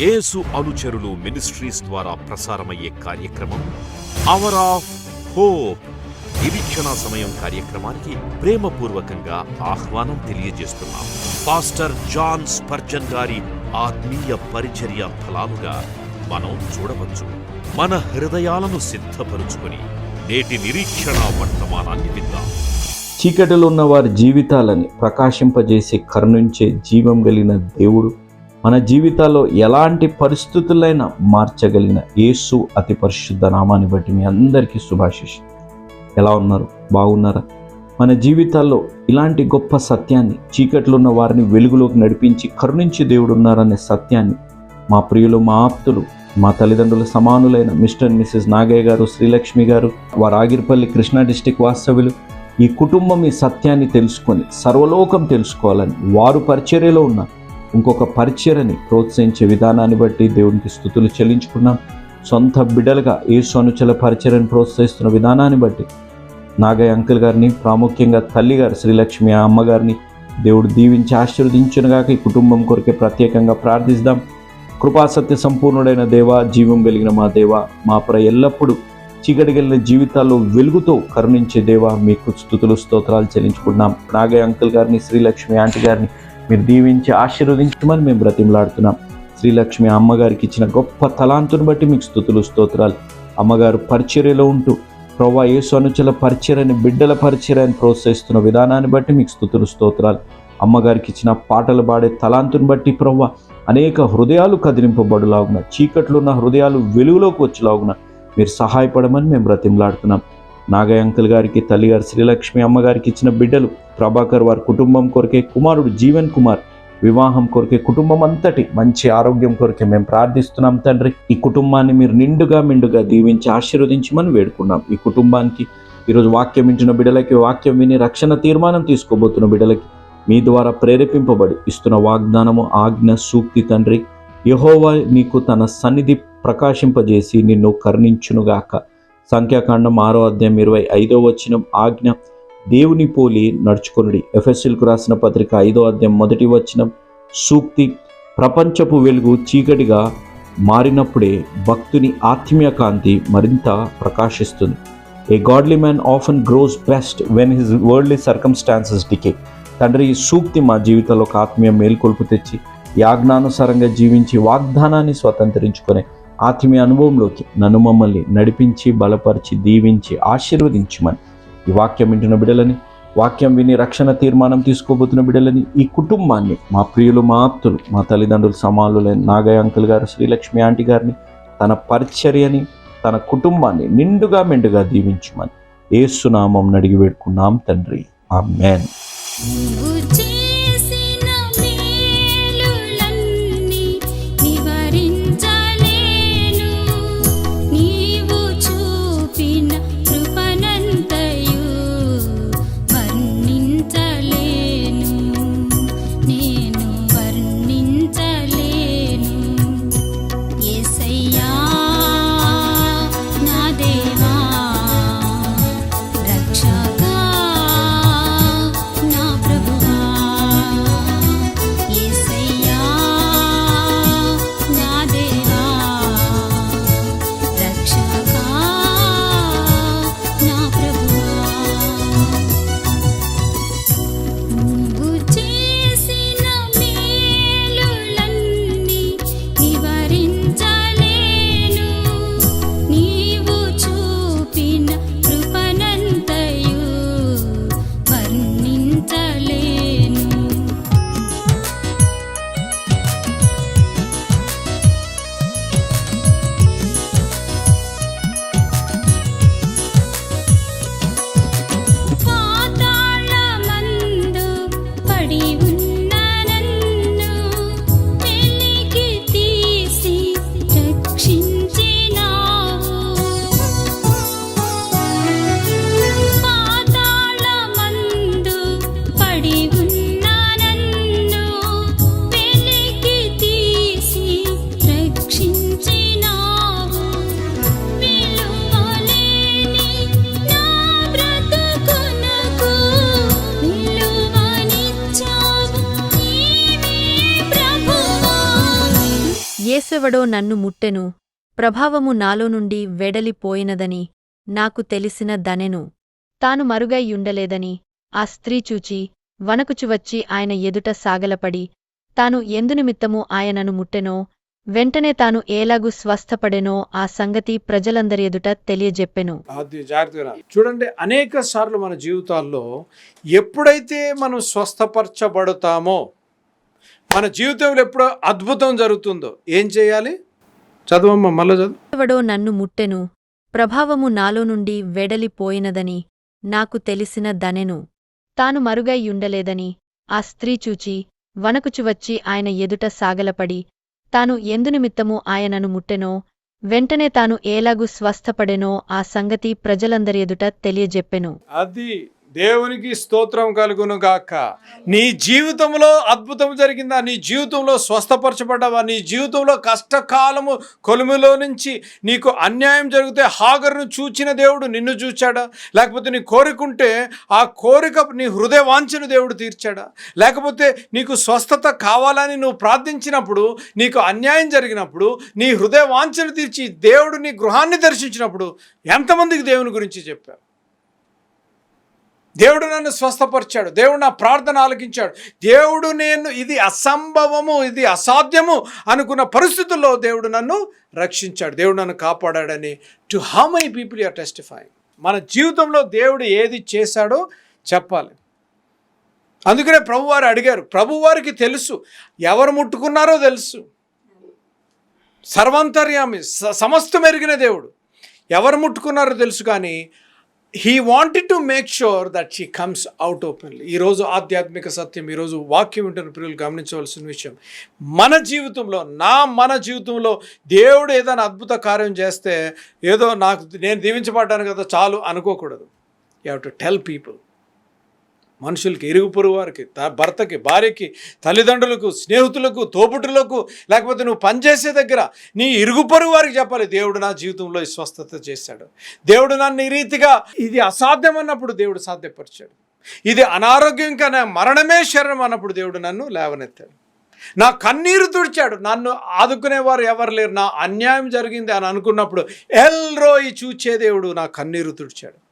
యేసు అనుచరులు మినిస్ట్రీస్ ద్వారా ప్రసారమయ్యే కార్యక్రమం అవర్ ఆఫ్ హోప్ నిరీక్షణ సమయం కార్యక్రమానికి ప్రేమపూర్వకంగా ఆహ్వానం తెలియజేస్తున్నాం. పాస్టర్ జాన్ స్పర్జన్ గారి ఆత్మీయ పరిచర్య ఫలాలుగా మనం చూడవచ్చు. మన హృదయాలను సిద్ధపరుచుకొని నేటి నిరీక్షణ వర్తమానాన్ని విద్దాం చీకటిలో ఉన్న వారి జీవితాలని ప్రకాశింపజేసి కరుణించే జీవం కలిగిన దేవుడు మన జీవితాల్లో ఎలాంటి పరిస్థితులైనా మార్చగలిగిన యేసు అతి పరిశుద్ధ నామాన్ని బట్టి మీ అందరికీ శుభాశిష్. ఎలా ఉన్నారు? బాగున్నారా? మన జీవితాల్లో ఇలాంటి గొప్ప సత్యాన్ని చీకట్లో ఉన్న వారిని వెలుగులోకి నడిపించి కరుణించి దేవుడు ఉన్నారనే సత్యాన్ని మా ప్రియులు మా ఆప్తులు మా తల్లిదండ్రుల సమానులైన మిస్టర్ మిస్సెస్ నాగయ్య గారు శ్రీలక్ష్మి గారు వారు ఆగిరిపల్లి కృష్ణా డిస్టిక్ వాస్తవ్యులు ఈ కుటుంబం ఈ సత్యాన్ని తెలుసుకొని సర్వలోకం తెలుసుకోవాలని వారు పరిచర్యలో ఉన్న ఇంకొక పరిచయని ప్రోత్సహించే విధానాన్ని బట్టి దేవునికి స్థుతులు చెల్లించుకున్నాం. సొంత బిడ్డలుగా ఏ సొనుచల పరిచయని ప్రోత్సహిస్తున్న విధానాన్ని బట్టి నాగయ్య అంకుల్ గారిని ప్రాముఖ్యంగా తల్లిగారు శ్రీలక్ష్మి ఆ అమ్మగారిని దేవుడు దీవించి ఆశీర్వదించునుగాక ఈ కుటుంబం కొరకే ప్రత్యేకంగా ప్రార్థిస్తాం. కృపాసత్య సంపూర్ణుడైన దేవ జీవం కలిగిన మా దేవ మా ప్ర ఎల్లప్పుడూ చీకటి జీవితాల్లో వెలుగుతో కరుణించే దేవ మీకు స్థుతులు స్తోత్రాలు చెల్లించుకుంటున్నాం. నాగయ్య అంకుల్ గారిని శ్రీలక్ష్మి ఆంటీ గారిని మీరు దీవించి ఆశీర్వదించమని మేము బ్రతిమలాడుతున్నాం. శ్రీలక్ష్మి అమ్మగారికి ఇచ్చిన గొప్ప తలాంతుని బట్టి మీకు స్థుతులు స్తోత్రాలు. అమ్మగారు పరిచర్యలో ఉంటూ ప్రవ్వా యేసు అనుచల పరిచర్యని బిడ్డల పరిచర్యని ప్రోత్సహిస్తున్న విధానాన్ని బట్టి మీకు స్థుతులు స్తోత్రాలు. అమ్మగారికి ఇచ్చిన పాటలు పాడే తలాంతుని బట్టి ప్రవ్వ అనేక హృదయాలు కదిలింపబడులాగున చీకట్లు ఉన్న హృదయాలు వెలుగులోకి వచ్చేలాగున మీరు సహాయపడమని మేము బ్రతిమలాడుతున్నాం. నాగయ్య అంకుల్ గారికి తల్లిగారు శ్రీలక్ష్మి అమ్మగారికి ఇచ్చిన బిడ్డలు ప్రభాకర్ వారి కుటుంబం కొరకే కుమారుడు జీవన్ కుమార్ వివాహం కొరకే కుటుంబం అంతటి మంచి ఆరోగ్యం కొరకే మేము ప్రార్థిస్తున్నాం తండ్రి. ఈ కుటుంబాన్ని మీరు నిండుగా మిండుగా దీవించి ఆశీర్వదించమని వేడుకున్నాం. ఈ కుటుంబానికి ఈరోజు వాక్యం ఇచ్చిన బిడ్డలకి వాక్యం విని రక్షణ తీర్మానం తీసుకోబోతున్న బిడ్డలకి మీ ద్వారా ప్రేరేపింపబడి ఇస్తున్న వాగ్దానము ఆజ్ఞ సూక్తి తండ్రి. యహోవా నీకు తన సన్నిధి ప్రకాశింపజేసి నిన్ను కరుణించునుగాక. సంఖ్యాకాండం ఆరో అధ్యాయం ఇరవై ఐదో వచనం ఆజ్ఞ దేవుని పోలి నడుచుకొనుడి. ఎఫ్ఎస్ఎల్కు రాసిన పత్రిక ఐదో అధ్యాయం మొదటి వచనం సూక్తి ప్రపంచపు వెలుగు చీకటిగా మారినప్పుడే భక్తుని ఆత్మీయ కాంతి మరింత ప్రకాశిస్తుంది. A godly man often grows best when his worldly circumstances decay. తండ్రి ఈ సూక్తి మా జీవితంలో ఒక ఆత్మీయ మేల్కొల్పు తెచ్చి యాజ్ఞానుసారంగా జీవించి వాగ్దానాన్ని స్వతంత్రించుకునే ఆత్మీయ అనుభవంలోకి నన్ను మమ్మల్ని నడిపించి బలపరిచి దీవించి ఆశీర్వదించమని ఈ వాక్యం వింటున్న బిడ్డలని వాక్యం విని రక్షణ తీర్మానం తీసుకోబోతున్న బిడ్డలని ఈ కుటుంబాన్ని మా ప్రియులు మా ఆప్తులు మా తల్లిదండ్రులు సమానులైన నాగయ్య అంకుల్ గారు శ్రీలక్ష్మి ఆంటీ గారిని తన పరిచర్యని తన కుటుంబాన్ని నిండుగా మెండుగా దీవించమని ఏసునామం అడిగి వేడుకున్నాం తండ్రి. ఆ మ్యాన్ ఎవడో నన్ను ముట్టెను. ప్రభావము నాలో నుండి వెడలిపోయినదని నాకు తెలిసిన దనెను తాను మరుగైయుండలేదని ఆ స్త్రీ చూచి వనకుచువచ్చి ఆయన ఎదుట సాగలపడి తాను ఎందునిమిత్తము ఆయనను ముట్టెనో వెంటనే తాను ఏలాగు స్వస్థపడెనో ఆ సంగతి ప్రజలందరి ఎదుట తెలియజెప్పెను. జాగ్రత్తగా చూడండి అనేక సార్లు మన జీవితాల్లో ఎప్పుడైతే మనం స్వస్థపరచబడతామో మన జీవితంలో ఎప్పుడు అద్భుతం జరుగుతుందో ఏం చేయాలి? చదవమ్మా మళ్ళీ చదువు. ఎవడో నన్ను ముట్టెను ప్రభావము నాలో నుండి వెడలిపోయినదని నాకు తెలిసిన దనెను తాను మరుగైయుండలేదని ఆ స్త్రీ చూచి వనకుచు వచ్చి ఆయన ఎదుట సాగలపడి తాను ఎందునిమిత్తము ఆయనను ముట్టెనో వెంటనే తాను ఏలాగు స్వస్థపడెనో ఆ సంగతి ప్రజలందరి ఎదుట తెలియజెప్పెను. అది దేవునికి స్తోత్రం కలుగును గాక నీ జీవితంలో అద్భుతం జరిగిందా? నీ జీవితంలో స్వస్థపరచబడ్డావా? నీ జీవితంలో కష్టకాలము కొలుములో నుంచి నీకు అన్యాయం జరిగితే హాగరును చూచిన దేవుడు నిన్ను చూచాడా? లేకపోతే నీ కోరికుంటే ఆ కోరిక నీ హృదయ వాంఛను దేవుడు తీర్చాడా? లేకపోతే నీకు స్వస్థత కావాలని నువ్వు ప్రార్థించినప్పుడు నీకు అన్యాయం జరిగినప్పుడు నీ హృదయ వాంఛను తీర్చి దేవుడు నీ గృహాన్ని దర్శించినప్పుడు ఎంతమందికి దేవుని గురించి చెప్పావు? దేవుడు నన్ను స్వస్థపరిచాడు. దేవుడు నా ప్రార్థన ఆలకించాడు. దేవుడు నేను ఇది అసంభవము ఇది అసాధ్యము అనుకున్న పరిస్థితుల్లో దేవుడు నన్ను రక్షించాడు. దేవుడు నన్ను కాపాడాడని to how many people are testify మన జీవితంలో దేవుడు ఏది చేశాడో చెప్పాలి. అందుకనే ప్రభువారు అడిగారు. ప్రభువారికి తెలుసు. ఎవరు ముట్టుకున్నారో తెలుసు. సర్వాంతర్యామి స- సమస్తం ఎరిగిన దేవుడు. ఎవరు ముట్టుకున్నారో తెలుసు కానీ he wanted to make sure that she comes out openly ఈరోజు ఆధ్యాత్మిక సత్యం ఈరోజు వాక్యం వింటున్న ప్రియులు గమనించవలసిన విషయం. మన జీవితంలో నా మన జీవితంలో దేవుడు ఏదైనా అద్భుత కార్యం చేస్తే ఏదో నాకు నేను దీవించబడ్డాను కదా చాలు అనుకోకూడదు. You have to tell people మనుషులకి ఇరుగు పొరుగు వారికి త- భర్తకి భార్యకి తల్లిదండ్రులకు స్నేహితులకు తోపుటులకు లేకపోతే నువ్వు పనిచేసే దగ్గర నీ ఇరుగు పొరుగు వారికి చెప్పాలి దేవుడు నా జీవితంలో ఈ స్వస్థత చేశాడు. దేవుడు నన్ను ఈ రీతిగా ఇది అసాధ్యం అన్నప్పుడు దేవుడు సాధ్యపరిచాడు. ఇది అనారోగ్యం కన్నా మరణమే శరణం అన్నప్పుడు దేవుడు నన్ను లేవనెత్తాడు. నా కన్నీరు తుడిచాడు. నన్ను ఆదుకునేవారు ఎవరు లేరు. నా అన్యాయం జరిగింది అని అనుకున్నప్పుడు ఎల్రోయి చూచే దేవుడు నా కన్నీరు తుడిచాడు.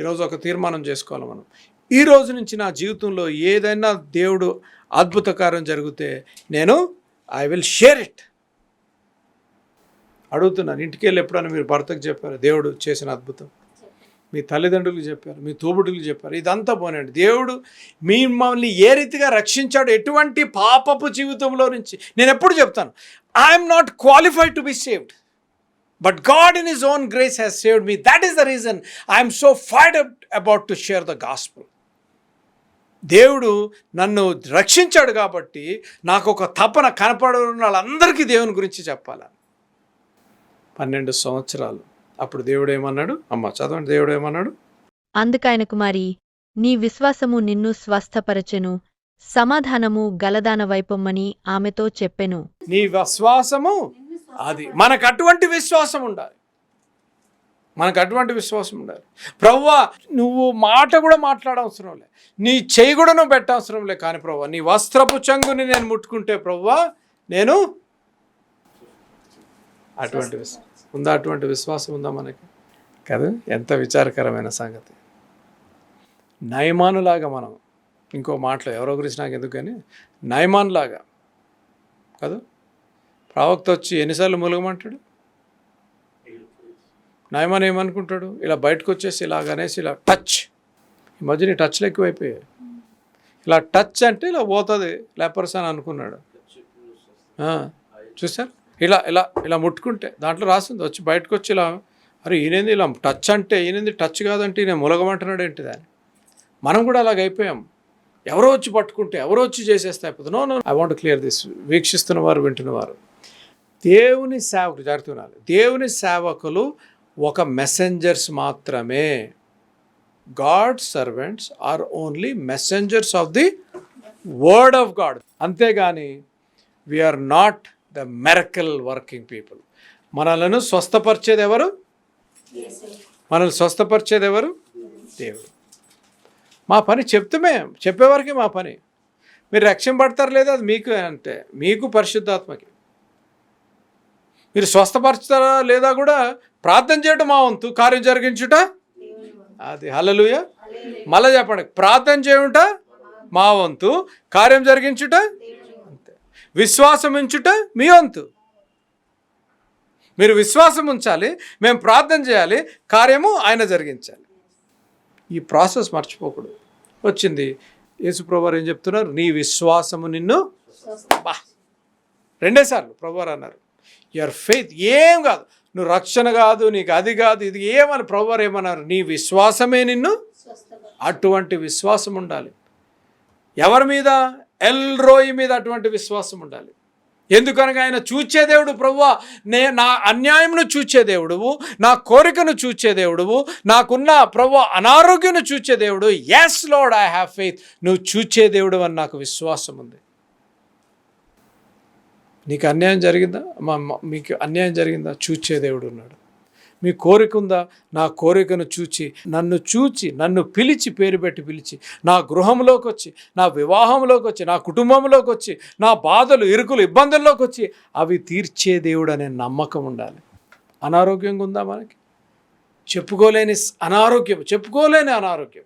ఈరోజు ఒక తీర్మానం చేసుకోవాలి మనం. ఈ రోజు నుంచి నా జీవితంలో ఏదైనా దేవుడు అద్భుతకారం జరిగితే నేను ఐ విల్ షేర్ ఇట్ అడుగుతున్నాను ఇంటికి వెళ్ళి ఎప్పుడైనా మీరు భర్తకు చెప్పారు దేవుడు చేసిన అద్భుతం. మీ తల్లిదండ్రులకు చెప్పారు మీ తోబుట్టులకు చెప్పారు ఇదంతా పోనండి దేవుడు మిమ్మల్ని ఏ రీతిగా రక్షించాడు? ఎటువంటి పాపపు జీవితంలో నుంచి? నేను ఎప్పుడు చెప్తాను I'm not qualified to be saved but God in his own grace has saved me that is the reason I'm so fired about to share the gospel దేవుడు నన్ను రక్షించాడు కాబట్టి నాకు ఒక తపన కనపడిన వాళ్ళందరికీ దేవుని గురించి చెప్పాలి? పన్నెండు సంవత్సరాలు. అప్పుడు దేవుడు ఏమన్నాడు? అమ్మ చదవండి దేవుడు ఏమన్నాడు? అందుకాయన కుమారి నీ విశ్వాసము నిన్ను స్వస్థపరచెను సమాధానము గలదాన వైపొమ్మని ఆమెతో చెప్పెను. నీ విశ్వాసము అది మనకు అటువంటి విశ్వాసం ఉండాలి. మనకు అటువంటి విశ్వాసం ఉండాలి. ప్రవ్వా నువ్వు మాట కూడా మాట్లాడవసరం లే. నీ చేయి కూడా నువ్వు పెట్టవసరం లే. కానీ ప్రవ్వా నీ వస్త్రపు చంగుని నేను ముట్టుకుంటే ప్రవ్వా నేను అటువంటి విశ్వాసం ఉందా? అటువంటి విశ్వాసం ఉందా మనకి? కదా ఎంత విచారకరమైన సంగతి. నయమానులాగా మనం ఇంకో మాటలో ఎవరో గురించి నాకు ఎందుకు కానీ నయమాన్లాగా. కదా ప్రవక్త వచ్చి ఎన్నిసార్లు మూలగమంటాడు? నయమాన్ ఏమనుకుంటాడు? ఇలా బయటకు వచ్చేసి ఇలాగనేసి ఇలా టచ్. ఈ మధ్య నీ టచ్లు ఎక్కువైపోయాయి. ఇలా టచ్ అంటే ఇలా పోతుంది లేపర్స్ అని అనుకున్నాడు. చూసారు ఇలా ఇలా ఇలా ముట్టుకుంటే దాంట్లో రాసింది వచ్చి బయటకు వచ్చి ఇలా అరే ఈయనేంది ఇలా టచ్ అంటే ఈయనేంది టచ్ కాదంటే ఈయన ములగమంటున్నాడు ఏంటి దాన్ని? మనం కూడా అలాగ అయిపోయాం. ఎవరో వచ్చి పట్టుకుంటే ఎవరో వచ్చి చేసేస్తే అయిపోతుంది. No no I want clear this వీక్షిస్తున్న వారు వింటున్న వారు దేవుని సేవకులు జాగ్రత్త దేవుని సేవకులు ఒక మెసెంజర్స్ మాత్రమే. God servants are only messengers of the word of God అంతేగాని we are not the miracle working people మనలను స్వస్థపరిచేది ఎవరు? మనల్ని స్వస్థపరిచేది ఎవరు? దేవుడు. మా పని చెప్తమే చెప్పేవారికి మా పని. మీరు రక్షణ పడతారు లేదా అది మీకు అంటే మీకు పరిశుద్ధాత్మకి. మీరు స్వస్థపరుచుతారా లేదా కూడా ప్రార్థన చేయటం మా వంతు కార్యం జరిగించుట అది. హల్లెలూయా. మళ్ళా చెప్పండి ప్రార్థన చేయుట మా వంతు కార్యం జరిగించుట అంతే. విశ్వాసం ఉంచుట మీ వంతు. మీరు విశ్వాసం ఉంచాలి మేము ప్రార్థన చేయాలి కార్యము ఆయన జరిగించాలి. ఈ ప్రాసెస్ మర్చిపోకూడదు. వచ్చింది యేసుప్రభువారు ఏం చెప్తున్నారు? నీ విశ్వాసము నిన్ను బా. రెండేసార్లు ప్రభువారు అన్నారు. యువర్ ఫెయిత్ ఏం కాదు. నువ్వు రక్షణ కాదు నీకు అది కాదు ఇది ఏమని ప్రభువారు ఏమన్నారు? నీ విశ్వాసమే నిన్ను అటువంటి విశ్వాసం ఉండాలి. ఎవరి మీద? ఎల్ రోయి మీద అటువంటి విశ్వాసం ఉండాలి. ఎందుకనగా ఆయన చూచే దేవుడు ప్రభువా నే నా అన్యాయంను చూచే దేవుడువు నా కోరికను చూచే దేవుడువు నాకున్న ప్రభు అనారోగ్యను చూచే దేవుడు. Yes Lord I have faith నువ్వు చూచే దేవుడు అని నాకు విశ్వాసం ఉంది. నీకు అన్యాయం జరిగిందా? మా మీకు అన్యాయం జరిగిందా? చూచే దేవుడు ఉన్నాడు. మీ కోరిక ఉందా? నా కోరికను చూచి నన్ను చూచి నన్ను పిలిచి పేరు పెట్టి పిలిచి నా గృహంలోకి వచ్చి నా వివాహంలోకి వచ్చి నా కుటుంబంలోకి వచ్చి నా బాధలు ఇరుకులు ఇబ్బందుల్లోకి వచ్చి అవి తీర్చే దేవుడు అనే నమ్మకం ఉండాలి. అనారోగ్యంగా ఉందా మనకి? చెప్పుకోలేని అనారోగ్యం చెప్పుకోలేని అనారోగ్యం.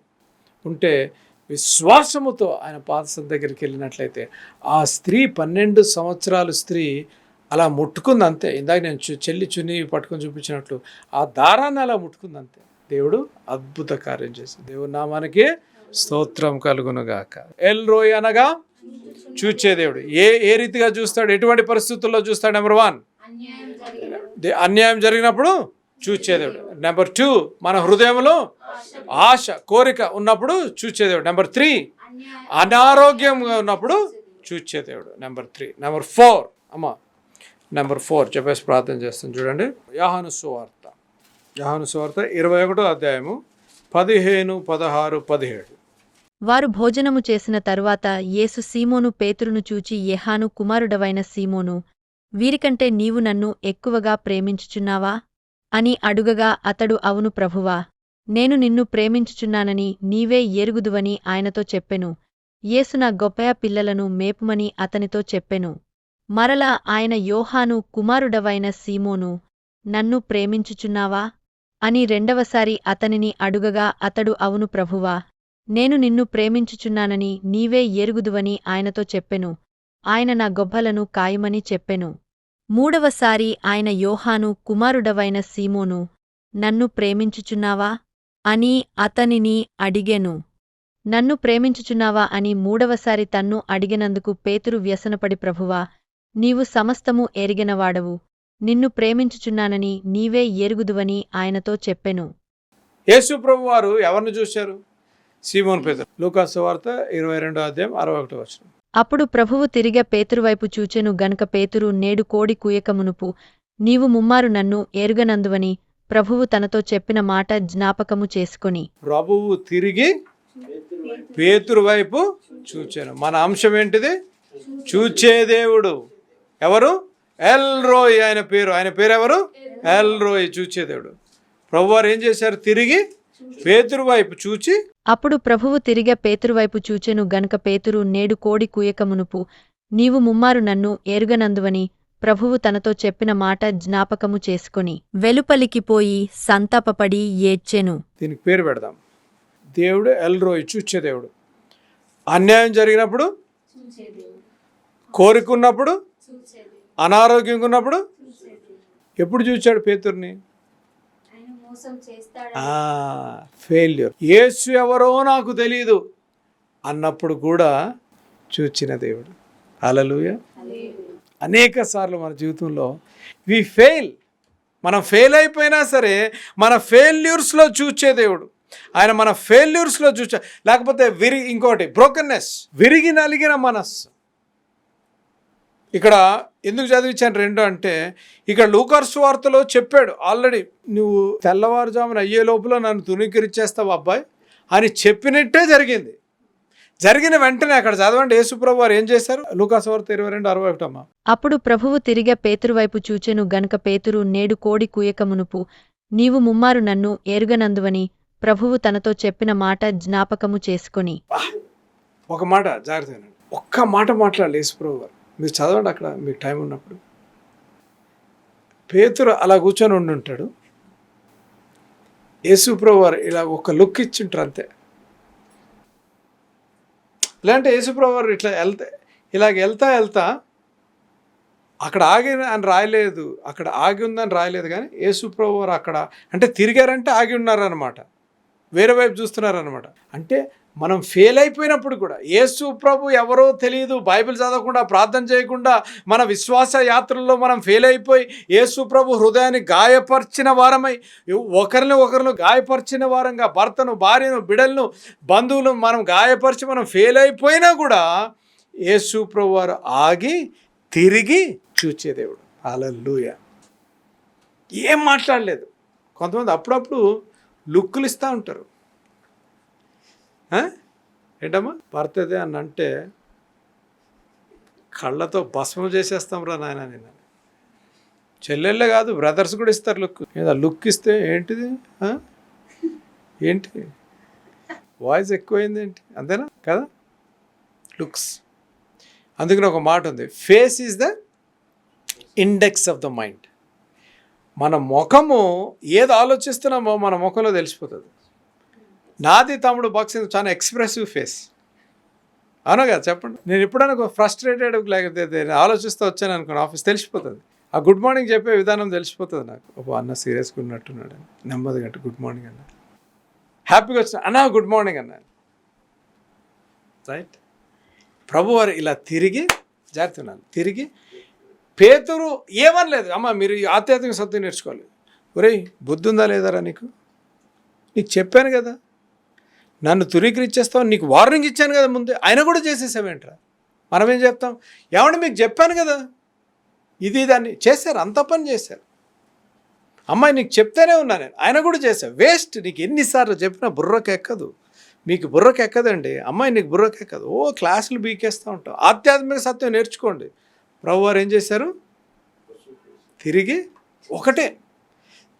ఉంటే విశ్వాసముతో ఆయన పాదసం దగ్గరికి వెళ్ళినట్లయితే ఆ స్త్రీ పన్నెండు సంవత్సరాల స్త్రీ అలా ముట్టుకుంది అంతే. ఇందాక నేను చెల్లి చున్ని పట్టుకొని చూపించినట్లు ఆ దారాన్ని అలా ముట్టుకుంది అంతే. దేవుడు అద్భుత కార్యం చేసింది దేవుడు నామానికి స్తోత్రం కలుగునుగాక. ఎల్ రోయ్ అనగా చూచే దేవుడు. ఏ ఏ రీతిగా చూస్తాడు? ఎటువంటి పరిస్థితుల్లో చూస్తాడు? Number one. అన్యాయం జరిగినప్పుడు చూచేదేవుడు. నెంబర్ టూ మన హృదయంలో ఆశ కోరిక ఉన్నప్పుడు చూచేదేవుడు. నెంబర్ త్రీ అనారోగ్యంగా ఉన్నప్పుడు చూచేదేవుడు. నెంబర్ త్రీ నెంబర్ ఫోర్ అమ్మా నెంబర్ ఫోర్ చెప్పేసి ప్రార్థన చేస్తాం చూడండి. యాహను సువార్త. యాహను సువార్త ఇరవై ఒకటో అధ్యాయము పదిహేను పదహారు పదిహేడు. వారు భోజనము చేసిన తరువాత యేసు సీమోను పేతురును చూచి యెహాను కుమారుడవైన సీమోను వీరికంటే నీవు నన్ను ఎక్కువగా ప్రేమించుచున్నావా? అని అడుగగా అతడు అవును ప్రభువా నేను నిన్ను ప్రేమించుచున్నానని నీవే ఎరుగుదువని ఆయనతో చెప్పెను. యేసు నా గొప్పయ పిల్లలను మేపుమని అతనితో చెప్పెను. మరలా ఆయన యోహాను కుమారుడవైన సీమోను నన్ను ప్రేమించుచున్నావా అని రెండవసారి అతనిని అడుగగా అతడు అవును ప్రభువా నేను నిన్ను ప్రేమించుచున్నానని నీవే ఎరుగుదువని ఆయనతో చెప్పెను. ఆయన నా గొబ్బలను కాయమని చెప్పెను. మూడవసారి ఆయన యోహాను కుమారుడవైన సీమోను నన్ను ప్రేమించుచున్నావా? అని అతనిని అడిగెను. నన్ను ప్రేమించుచున్నావా? అని మూడవసారి తన్ను అడిగినందుకు పేతురు వ్యసనపడి ప్రభువా నీవు సమస్తము ఎరిగినవాడవు. నిన్ను ప్రేమించుచున్నానని నీవే ఎరుగుదువని ఆయనతో చెప్పెను. యేసు ప్రభు వారు ఎవరిని చూశారు? సీమోన్ పేదరు లూకాసు వార్త ఇరవై రెండో అధ్యాయం అరవై ఒకటో వచ్చిన అప్పుడు ప్రభువు తిరిగ పేతురువైపు చూచెను గనుక పేతురు నేడు కోడి కూయకమునుపు నీవు ముమ్మారు నన్ను ఎరుగనందువని ప్రభువు తనతో చెప్పిన మాట జ్ఞాపకము చేసుకొని. ప్రభువు తిరిగి పేతురు వైపు చూచాను. మన అంశం ఏంటిది? చూచే దేవుడు. ఎవరు? ఎల్ రోయ్ ఆయన పేరు. ఆయన పేరు ఎవరు ఎల్ రోయ్ చూచే దేవుడు. ప్రభువారు ఏం చేశారు? తిరిగి పేతురు వైపు చూచి అప్పుడు ప్రభువు తిరిగ పేతురువైపు చూచెను గనుక పేతురు నేడు కోడి కూయకమునుపు. నీవు ముమ్మారు నన్ను ఎరుగనందువని ప్రభువు తనతో చెప్పిన మాట జ్ఞాపకము చేసుకొని వెలుపలికి పోయి సంతాపపడి ఏడ్చెను. దీనికి పేరు పెడదాం. దేవుడు ఎల్ రోయ్ చూచే దేవుడు. అన్యాయం జరిగినప్పుడు కోరికున్నప్పుడు అనారోగ్యంగా ఉన్నప్పుడు ఎప్పుడు చూచాడు పేతుర్ని? ఫెయిల్యూర్ యేసు ఎవరో నాకు తెలియదు అన్నప్పుడు కూడా చూచిన దేవుడు. అలలుయ అనేక సార్లు మన జీవితంలో వి ఫెయిల్ మనం ఫెయిల్ అయిపోయినా సరే మన ఫెయిల్యూర్స్లో చూచే దేవుడు. ఆయన మన ఫెయిల్యూర్స్లో చూచా లేకపోతే విరి ఇంకోటి బ్రోకన్నెస్ విరిగి నలిగిన మనస్సు. ఇక్కడ ఎందుకు చదివించాను రెండు అంటే ఇక్కడ లూకర్స్ వార్తలో చెప్పాడు ఆల్రెడీ నువ్వు తెల్లవారుజామున అయ్యే లోపల నన్ను తుణీకరిచ్చేస్తావు అబ్బాయి అని చెప్పినట్టే జరిగింది. జరిగిన వెంటనే అక్కడ చదవండి యేసుప్రభు వారు ఏం చేశారు? లూకాస్ వార్త ఇరవై రెండు అరవై ఒకటమ్మా అప్పుడు ప్రభువు తిరిగ పేతురువైపు చూచెను గనుక పేతురు నేడు కోడి కూయకమునుపు నీవు ముమ్మారు నన్ను ఎరుగనందువని ప్రభువు తనతో చెప్పిన మాట జ్ఞాపకము చేసుకొని. ఒక మాట జాగ్రత్త. ఒక్క మాట మాట్లాడాలి యేసుప్రభు వారు మీరు చదవండి అక్కడ మీకు టైం ఉన్నప్పుడు. పేతురు అలా కూర్చొని ఉండుంటాడు యేసుప్రభు వారు ఇలా ఒక లుక్ ఇచ్చింటారు అంతే. లేదంటే యేసుప్రభు వారు ఇట్లా వెళ్తే ఇలాగ వెళ్తా వెళ్తా అక్కడ ఆగి అని రాయలేదు అక్కడ ఆగి ఉందని రాయలేదు కానీ యేసుప్రభు వారు అక్కడ అంటే తిరిగారంటే ఆగి ఉన్నారనమాట వేరే వైపు చూస్తున్నారనమాట అంటే మనం ఫెయిల్ అయిపోయినప్పుడు కూడా యేసు ప్రభు ఎవరో తెలియదు బైబిల్ చదవకుండా ప్రార్థన చేయకుండా మన విశ్వాస యాత్రల్లో మనం ఫెయిల్ అయిపోయి యేసు ప్రభు హృదయాన్ని గాయపరిచిన వారమై ఒకరిని ఒకరిని గాయపరిచిన వారంగా భర్తను భార్యను బిడలను బంధువులను మనం గాయపరిచి మనం ఫెయిల్ అయిపోయినా కూడా యేసు ప్రభు వారు ఆగి తిరిగి చూచే దేవుడు. అలల్లుయ ఏం మాట్లాడలేదు. కొంతమంది అప్పుడప్పుడు లుక్కులు ఇస్తూ ఉంటారు. ఏంటమ్మా? పడుతుంది అని అంటే కళ్ళతో భస్మం చేసేస్తాం రా నాయన నేను చెల్లెళ్ళే కాదు బ్రదర్స్ కూడా ఇస్తారు లుక్. ఏదో లుక్ ఇస్తే ఏంటిది? ఏంటి? వాయిస్ ఎక్కువైంది ఏంటి? అంతేనా? కదా? లుక్స్. అందుకని ఒక మాట ఉంది. Face is the index of the mind. మన ముఖము ఏది ఆలోచిస్తున్నామో మన ముఖంలో తెలిసిపోతుంది. నాది తమ్ముడు బాక్సింగ్ చాలా ఎక్స్ప్రెసివ్ ఫేస్ అవునా కదా? చెప్పండి. నేను ఎప్పుడైనా ఫ్రస్ట్రేటెడ్ లేకపోతే ఆలోచిస్తూ వచ్చాను అనుకోండి ఆఫీస్ తెలిసిపోతుంది. ఆ గుడ్ మార్నింగ్ చెప్పే విధానం తెలిసిపోతుంది నాకు. ఓ అన్న సీరియస్గా ఉన్నట్టున్నాడు. అని. నెమ్మదిగా అంటే గుడ్ మార్నింగ్ అన్న హ్యాపీగా వచ్చిన అన్న గుడ్ మార్నింగ్ అన్న. రైట్ ప్రభువారు ఇలా తిరిగి జాగ్రత్తన్నాను తిరిగి పేతురు ఏమనలేదు. అమ్మ మీరు ఈ ఆధ్యాత్మిక సత్యం నేర్చుకోవాలి. ఒరేయ్ బుద్ధి ఉందా లేదారా నీకు? నీకు చెప్పాను కదా. నన్ను తురీకరించేస్తావు నీకు వార్నింగ్ ఇచ్చాను కదా ముందే ఆయన కూడా చేసేసావేంట్రా? మనం ఏం చెప్తాం ఏమంటే మీకు చెప్పాను కదా. ఇది దాన్ని చేశారు అంత పని చేశారు. అమ్మాయి నీకు చెప్తేనే ఉన్నా నేను ఆయన కూడా చేశా వేస్ట్ నీకు ఎన్నిసార్లు చెప్పినా బుర్రకు ఎక్కదు. మీకు బుర్రకు ఎక్కదండి. అమ్మాయి నీకు బుర్రకు ఎక్కదు. ఓ క్లాసులు బీకేస్తూ ఉంటావు ఆధ్యాత్మిక సత్యం నేర్చుకోండి. ప్రభు వారు ఏం చేశారు? తిరిగి ఒకటే.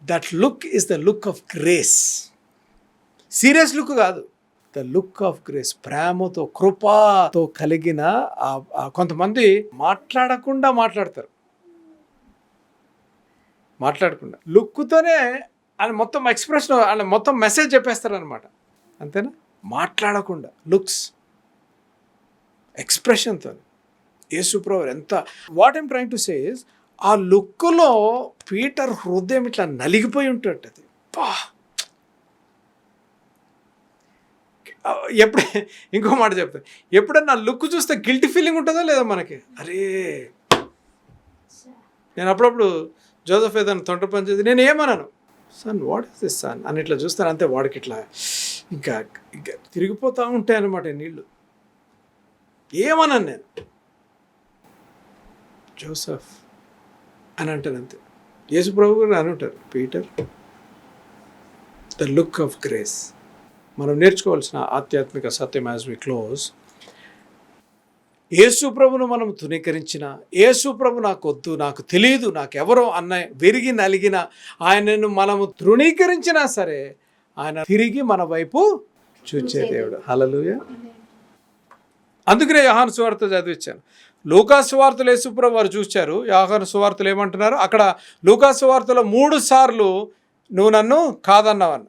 That look is the look of grace serious look కాదు. ద లుక్ ఆఫ్ గ్రేస్ ప్రేమతో కృపతో కలిగిన కొంతమంది మాట్లాడకుండా మాట్లాడతారు. మాట్లాడకుండా. లుక్తోనే ఆయన మొత్తం ఎక్స్ప్రెషన్ ఆయన మొత్తం మెసేజ్ చెప్పేస్తారు అనమాట అంతేనా? మాట్లాడకుండా. లుక్స్. ఎక్స్ప్రెషన్తో యేసుప్రవర్ ఎంత what I'm trying to says ఆ లుక్లో పీటర్ హృదయం ఇట్లా నలిగిపోయి ఉంటాడు అది. బా ఎప్పుడు ఇంకో మాట చెప్తా. ఎప్పుడన్నా లుక్ చూస్తే గిల్టీ ఫీలింగ్ ఉంటుందా లేదా మనకి? అరే! నేను అప్పుడప్పుడు జోసఫ్ ఏదైనా తొంట పని చేసి నేను ఏమన్నాను son what is this son? అని ఇట్లా చూస్తాను. అంతే వాడికి ఇట్లా ఇంకా ఇంకా తిరిగిపోతూ ఉంటాయి అనమాట నీళ్ళు ఏమన్నాను నేను? జోసఫ్ అని అంటాను అంతే. యేసు ప్రభు కూడా అని ఉంటారు Peter the look of grace. మనం నేర్చుకోవాల్సిన ఆధ్యాత్మిక సత్యం యాజ్ వి క్లోజ్ యేసు ప్రభును మనం తునీకరించిన యేసు ప్రభు నాకు వద్దు నాకు తెలియదు నాకెవరో అన్న విరిగి నలిగిన ఆయనను మనము తృణీకరించినా సరే ఆయన తిరిగి మన వైపు చూచే దేవుడు. హలలుయ అందుకనే యోహాను సువార్త చదివించాను. లూకా సువార్తలు యేసుప్రభు వారు చూశారు యోహాను సువార్తలు ఏమంటున్నారు? అక్కడ లూకా సువార్తలో మూడు సార్లు నువ్వు నన్ను కాదన్నావన్న.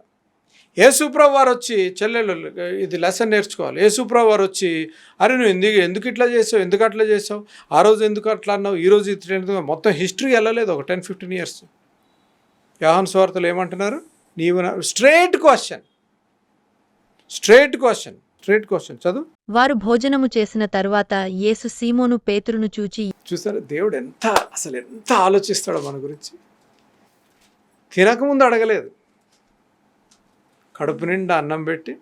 యేసుప్రభు వారు వచ్చి చెల్లెలు ఇది లెసన్ నేర్చుకోవాలి. యేసుప్రభు వారు వచ్చి అరే నువ్వు ఎందుకు ఎందుకు ఇట్లా చేసావు? ఎందుకు అట్లా చేసావు? ఆ రోజు ఎందుకు అట్లా అన్నావు? ఈ రోజు ఇట్లా మొత్తం హిస్టరీ వెళ్ళలేదు ఒక టెన్ ఫిఫ్టీన్ ఇయర్స్. యోహాను సువార్తలు ఏమంటున్నారు? నీవు straight question. Straight question straight question. చదువు. వారు భోజనము చేసిన తరువాత యేసు సీమోను పేతురును చూచి చూసారా? దేవుడు ఎంత అసలు ఎంత ఆలోచిస్తాడో మన గురించి. తినకముందు అడగలేదు. కడుపు నిండా అన్నం పెట్టి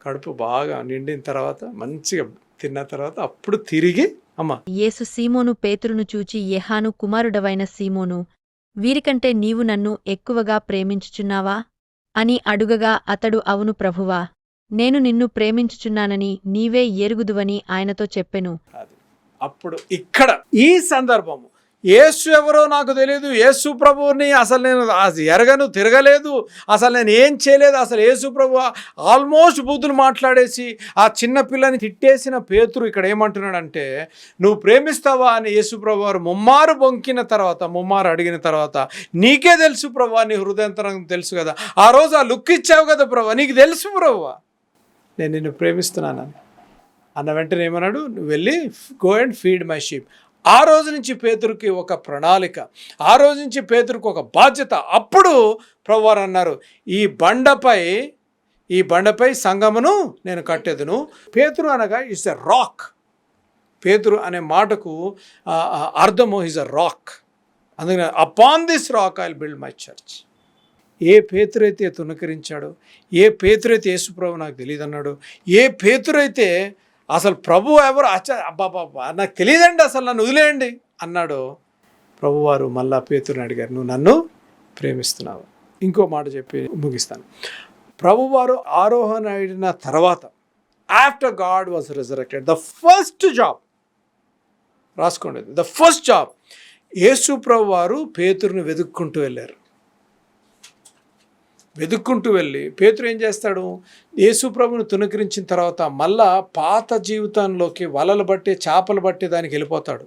కడుపు బాగా నిండిన తర్వాత మంచిగా తిన్న తర్వాత అప్పుడు తిరిగి అమ్మ. యేసు సీమోను పేతురును చూచి యెహాను కుమారుడవైన సీమోను వీరికంటే నీవు నన్ను ఎక్కువగా ప్రేమించుచున్నావా? అని అడుగగా అతడు అవును ప్రభువా నేను నిన్ను ప్రేమించుచున్నానని నీవే ఎరుగుదువని ఆయనతో చెప్పెను. అప్పుడు ఇక్కడ ఈ సందర్భము ఏసు ఎవరో నాకు తెలియదు యేసు ప్రభువుని అసలు నేను అది ఎరగను తిరగలేదు. అసలు నేను ఏం చేయలేదు. అసలు యేసు ప్రభు ఆల్మోస్ట్ బూతులు మాట్లాడేసి ఆ చిన్న పిల్లని తిట్టేసిన పేతురు ఇక్కడ ఏమంటున్నాడంటే నువ్వు ప్రేమిస్తావా? అని యేసు ప్రభు వారు ముమ్మారు బొంకిన తర్వాత ముమ్మారు అడిగిన తర్వాత నీకే తెలుసు ప్రభు నీ హృదయంతరం తెలుసు కదా. ఆ రోజు ఆ లుక్ ఇచ్చావు కదా ప్రభు నీకు తెలుసు ప్రభు. నేను నిన్ను ప్రేమిస్తున్నానని. అన్న వెంటనే ఏమన్నాడు? నువ్వు వెళ్ళి go and feed my sheep ఆ రోజు నుంచి పేతురుకి ఒక ప్రణాళిక ఆ రోజు నుంచి పేతురుకి ఒక బాధ్యత. అప్పుడు ప్రభువారు అన్నారు ఈ బండపై ఈ బండపై సంగమును నేను కట్టెదును. పేతురు అనగా ఇట్స్ ఎ రాక్ పేతురు అనే మాటకు అర్థము ఈజ్ అ రాక్ అందుకని upon this rock I build my church ఏ పేతురైతే తునకరించాడో ఏ పేతురైతే యేసుప్రభు నాకు తెలియదు అన్నాడు ఏ పేతురైతే అసలు ప్రభు ఎవరు అచ్చ అబ్బాబా నాకు తెలియదండి అసలు నన్ను వదిలేయండి అన్నాడు. ప్రభువారు మళ్ళా పేతురుని అడిగారు నువ్వు నన్ను ప్రేమిస్తున్నావు. ఇంకో మాట చెప్పి ముగిస్తాను. ప్రభువారు ఆరోహణ అయిన తర్వాత after God was resurrected the first job రాసుకోండి ద ఫస్ట్ జాబ్ యేసు ప్రభు వారు పేతురుని వెతుక్కుంటూ వెళ్ళారు. వెతుక్కుంటూ వెళ్ళి పేతురు ఏం చేస్తాడు? యేసుప్రభుని తునకరించిన తర్వాత మళ్ళా పాత జీవితంలోకి వలలు బట్టి చేపలు బట్టి దానికి వెళ్ళిపోతాడు.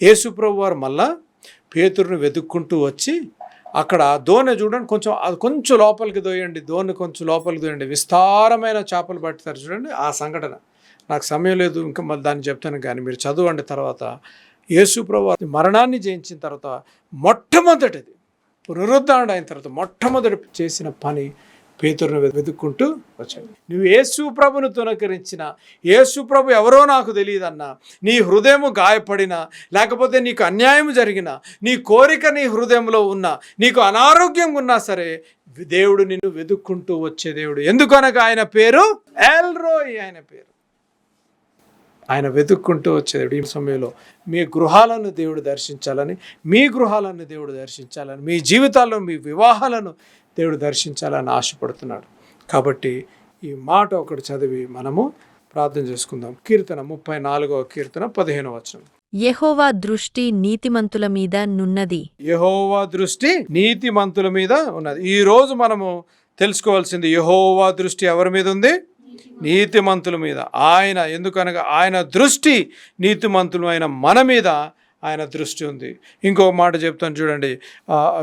యేసుప్రభు వారు మళ్ళా పేతురుని వెతుక్కుంటూ వచ్చి అక్కడ దోణి చూడండి కొంచెం అది కొంచెం లోపలికి దోయండి దోణి కొంచెం లోపలికి దోయండి విస్తారమైన చేపలు పట్టుతారు చూడండి ఆ సంఘటన. నాకు సమయం లేదు ఇంకా మళ్ళీ దాన్ని చెప్తాను కానీ మీరు చదవండి తర్వాత. యేసుప్రభు మరణాన్ని జయించిన తర్వాత మొట్టమొదటిది పునరుద్ధరణ అయిన తర్వాత మొట్టమొదటి చేసిన పని పేతురును వెతుక్కుంటూ వచ్చాడు. నువ్వు యేసు ప్రభును తునకరించిన యేసు ప్రభు ఎవరో నాకు తెలియదన్నా నీ హృదయము గాయపడినా లేకపోతే నీకు అన్యాయం జరిగినా నీ కోరిక నీ హృదయంలో ఉన్నా నీకు అనారోగ్యం ఉన్నా సరే దేవుడు నిన్ను వెతుక్కుంటూ వచ్చే దేవుడు. ఎందుకనగా ఆయన పేరు? ఎల్రోయ్ ఆయన పేరు. ఆయన వెతుక్కుంటూ వచ్చేది ఈ సమయంలో. మీ గృహాలను దేవుడు దర్శించాలని మీ గృహాలను దేవుడు దర్శించాలని మీ జీవితాల్లో మీ వివాహాలను దేవుడు దర్శించాలని ఆశపడుతున్నాడు. కాబట్టి ఈ మాట ఒకటి చదివి మనము ప్రార్థన చేసుకుందాం. కీర్తన ముప్పై నాలుగవ కీర్తన పదిహేనవ వచనం. యెహోవా దృష్టి నీతిమంతుల మీద నున్నది. యహోవా దృష్టి నీతిమంతుల మీద ఉన్నది. ఈ రోజు మనము తెలుసుకోవాల్సింది యహోవా దృష్టి ఎవరి మీద ఉంది? నీతిమంతుల మీద. ఆయన ఎందుకనగా ఆయన దృష్టి నీతిమంతులు అయిన మన మీద ఆయన దృష్టి ఉంది. ఇంకో మాట చెప్తాను చూడండి.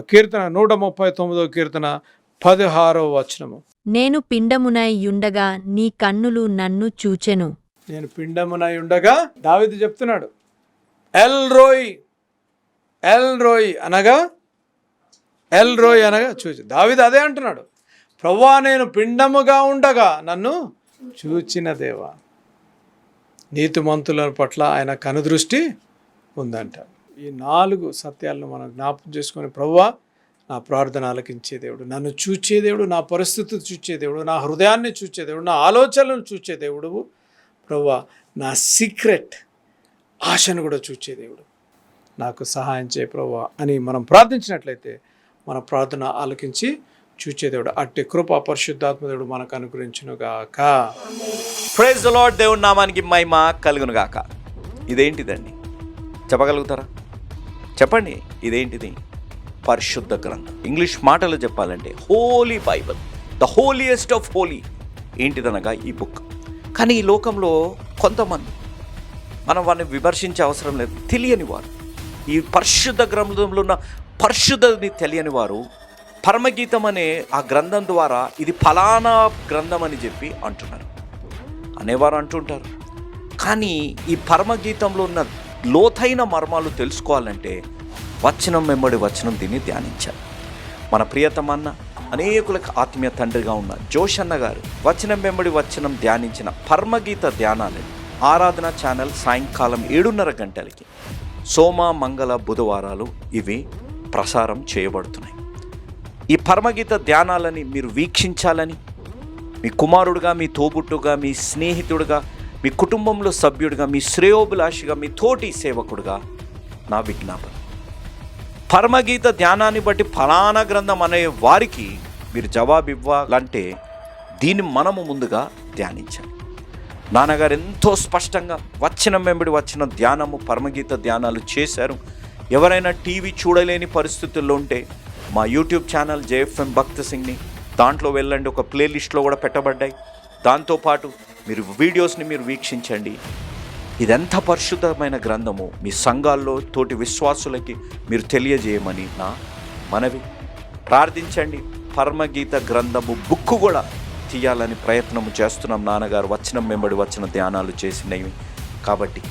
కీర్తన నూట ముప్పై తొమ్మిదో కీర్తన పదహారవ వచనము. నేను పిండమునై యుండగా నీ కన్నులు నన్ను చూచెను. నేను పిండమునై ఉండగా దావిది చెప్తున్నాడు. ఎల్ రోయ్ ఎల్ రోయ్ అనగా ఎల్ రోయ్ అనగా చూచి దావిది అదే అంటున్నాడు. ప్రవ్వా నేను పిండముగా ఉండగా నన్ను చూచిన దేవా నీతిమంతుల పట్ల ఆయన కనుదృష్టి ఉందంట. ఈ నాలుగు సత్యాలను మనం జ్ఞాపకం చేసుకొని ప్రవ్వా నా ప్రార్థన ఆలకించే దేవుడు నన్ను చూచే దేవుడు నా పరిస్థితి చూచే దేవుడు నా హృదయాన్ని చూచే దేవుడు నా ఆలోచనలను చూచే దేవుడు ప్రవ్వా నా సీక్రెట్ ఆశను కూడా చూచే దేవుడు. నాకు సహాయం చేయ ప్రవ్వా అని మనం ప్రార్థించినట్లయితే మన ప్రార్థన ఆలకించి చూచేదేవుడు. అట్టి కృప పరిశుద్ధాత్మ దేవుడు మనకు అనుగ్రహించునుగాక. ప్రైజ్ లార్డ్ దేవుడి నామానికి మహిమ కలుగును గాక ఇదేంటిదండి? చెప్పగలుగుతారా? చెప్పండి ఇదేంటిది? పరిశుద్ధ గ్రంథం. ఇంగ్లీష్ మాటలు చెప్పాలంటే holy Bible the holiest of holy ఏంటిదనగా ఈ బుక్ కానీ ఈ లోకంలో కొంతమంది మనం వారిని విమర్శించే అవసరం లేదు తెలియని వారు. ఈ పరిశుద్ధ గ్రంథంలో ఉన్న పరిశుద్ధని తెలియని వారు పరమగీతం అనే ఆ గ్రంథం ద్వారా ఇది ఫలానా గ్రంథం అని చెప్పి అంటున్నారు. అనేవారు అంటుంటారు. కానీ ఈ పరమగీతంలో ఉన్న లోతైన మర్మాలు తెలుసుకోవాలంటే వచనం వెంబడి వచనం దీన్ని ధ్యానించాలి. మన ప్రియతమన్న అనేకులకు ఆత్మీయ తండ్రిగా ఉన్న జోషన్న గారు వచనం వెంబడి వచనం ధ్యానించిన పరమగీత ధ్యానాలు ఆరాధన ఛానల్ సాయంకాలం ఏడున్నర గంటలకి సోమ మంగళ బుధవారాలు ఇవి ప్రసారం చేయబడుతున్నాయి. ఈ పరమగీత ధ్యానాలని మీరు వీక్షించాలని మీ కుమారుడుగా మీ తోబుట్టుగా మీ స్నేహితుడుగా మీ కుటుంబంలో సభ్యుడిగా మీ శ్రేయోభిలాషిగా మీ తోటి సేవకుడుగా నా విజ్ఞాపన. పరమగీత ధ్యానాన్ని బట్టి ఫలానా గ్రంథం అనే వారికి మీరు జవాబు ఇవ్వాలంటే దీన్ని మనము ముందుగా ధ్యానించాలి. నాన్నగారు ఎంతో స్పష్టంగా వచ్చిన వెంబడి వచ్చిన ధ్యానము పరమగీత ధ్యానాలు చేశారు. ఎవరైనా టీవీ చూడలేని పరిస్థితుల్లో ఉంటే మా యూట్యూబ్ ఛానల్ జేఎఫ్ఎం భక్త సింగ్ని దాంట్లో వెళ్ళండి ఒక ప్లేలిస్ట్లో కూడా పెట్టబడ్డాయి. దాంతోపాటు మీరు వీడియోస్ని మీరు వీక్షించండి. ఇదెంత పరిశుద్ధమైన గ్రంథము? మీ సంఘాల్లో తోటి విశ్వాసులకి మీరు తెలియజేయమని నా మనవి. ప్రార్థించండి. పరమగీత గ్రంథము బుక్ కూడా తీయాలని ప్రయత్నం చేస్తున్నాం. నాన్నగారు వచనం వెంబడి వచ్చిన ధ్యానాలు చేసినవి. కాబట్టి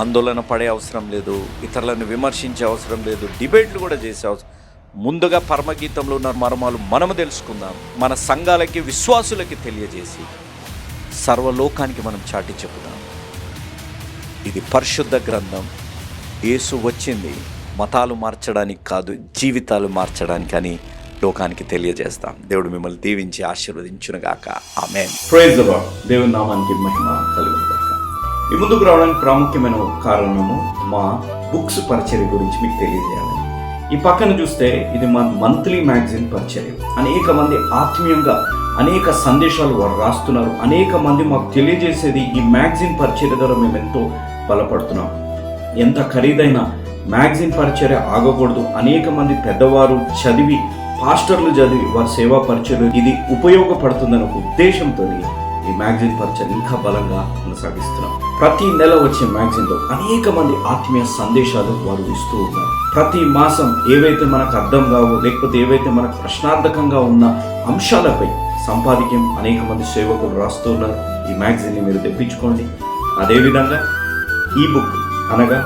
ఆందోళన పడే అవసరం లేదు ఇతరులను విమర్శించే అవసరం లేదు డిబేట్లు కూడా చేసే అవసరం ముందుగా పరమగీతంలో ఉన్న మర్మాలు మనము తెలుసుకుందాం. మన సంఘాలకి విశ్వాసులకి తెలియజేసి సర్వలోకానికి మనం చాటి చెప్పుదాం. ఇది పరిశుద్ధ గ్రంథం. యేసు వచ్చింది. మతాలు మార్చడానికి కాదు జీవితాలు మార్చడానికి అని లోకానికి తెలియజేస్తాం. దేవుడు మిమ్మల్ని దీవించి ఆశీర్వదించునుగాక. ఆమె ప్రైజ్ దేవుని నామానికి మహిమ కలుగుతాక ఈ ముందుకు రావడానికి ప్రాముఖ్యమైన కారణము మా బుక్స్ పరిచయం గురించి మీకు తెలియజేయాలి. ఈ పక్కన చూస్తే ఇది మన మంత్లీ మ్యాగజైన్ పరిచర్య. అనేక మంది ఆత్మీయంగా అనేక సందేశాలు వారు రాస్తున్నారు. అనేక మంది మాకు తెలియజేసేది ఈ మ్యాగజైన్ పరిచర్య ద్వారా మేము ఎంతో బలపడుతున్నాం. ఎంత ఖరీదైన మ్యాగజైన్ పరిచర్య ఆగకూడదు. అనేక మంది పెద్దవారు చదివి పాస్టర్లు చదివి వారి సేవా పరిచయలు ఇది ఉపయోగపడుతుందన్న ఉద్దేశంతో ఈ మ్యాగజైన్ పరిచయం ఇంకా బలంగా కొనసాగిస్తున్నాం. ప్రతి నెల వచ్చే మ్యాగజైన్లో అనేక మంది ఆత్మీయ సందేశాలు వారు ఇస్తూ ఉన్నారు. ప్రతి మాసం ఏవైతే మనకు అర్థం కావో లేకపోతే ఏవైతే మనకు ప్రశ్నార్థకంగా ఉన్న అంశాలపై సంపాదికం అనేక మంది సేవకులు రాస్తున్నారు ఈ మ్యాగజైన్ని మీరు తెప్పించుకోండి. అదేవిధంగా ఈ బుక్ అనగా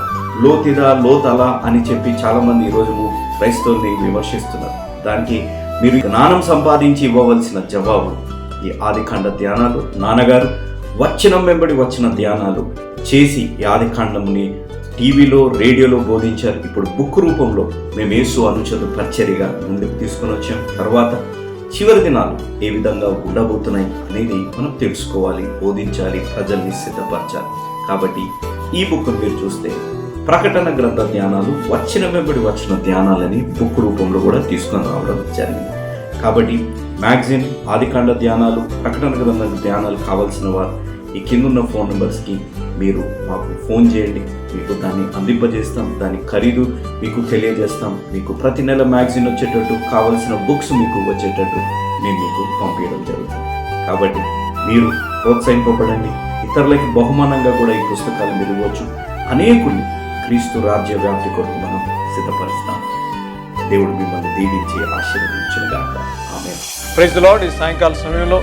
లోతిదా లోతల అని చెప్పి చాలామంది ఈరోజు క్రైస్తవుల్ని విమర్శిస్తున్నారు. దానికి మీరు జ్ఞానం సంపాదించి ఇవ్వవలసిన జవాబు ఈ ఆదికాండ ధ్యానాలు. నాన్నగారు వచ్చిన వెంబడి వచ్చిన ధ్యానాలు చేసి ఈ ఆదికాండముని టీవీలో రేడియోలో బోధించారు. ఇప్పుడు బుక్ రూపంలో మేము యేసు అనుచత పరిచర్యగా ముందుకు తీసుకొని వచ్చాం. తర్వాత చివరి దినాలు ఏ విధంగా ఉండబోతున్నాయి అనేది మనం తెలుసుకోవాలి బోధించాలి ప్రజల్ని సిద్ధపరచాలి. కాబట్టి ఈ బుక్ మీరు చూస్తే ప్రకటన గ్రంథ ధ్యానాలు వచ్చిన వెంబడి వచ్చిన ధ్యానాలని బుక్ రూపంలో కూడా తీసుకొని రావడం జరిగింది. కాబట్టి మ్యాగజైన్ ఆదికాండ ధ్యానాలు ప్రకటన గ్రంథ ధ్యానాలు కావాల్సిన వారు ఈ కిందున్న ఫోన్ నెంబర్స్కి మీరు మాకు ఫోన్ చేయండి. మీకు దాన్ని అందింపజేస్తాం. దాని ఖరీదు మీకు తెలియజేస్తాం. మీకు ప్రతి నెల మ్యాగజైన్ వచ్చేటట్టు కావలసిన బుక్స్ మీకు వచ్చేటట్టు మేము మీకు పంపించడం జరుగుతుంది. కాబట్టి మీరు ప్రోత్సహింపబడండి. ఇతరులకి బహుమానంగా కూడా ఈ పుస్తకాలు మీరు ఇవ్వచ్చు. అనేకుల్ని క్రీస్తు రాజ్య వ్యాప్తి కొరకు మనం సిద్ధపరుస్తాం. దేవుడు మిమ్మల్ని దీవించి ఆశీర్వదించుగాక ఆమె ప్రైజ్ లార్డ్. ఈ సాయంకాల సమయంలో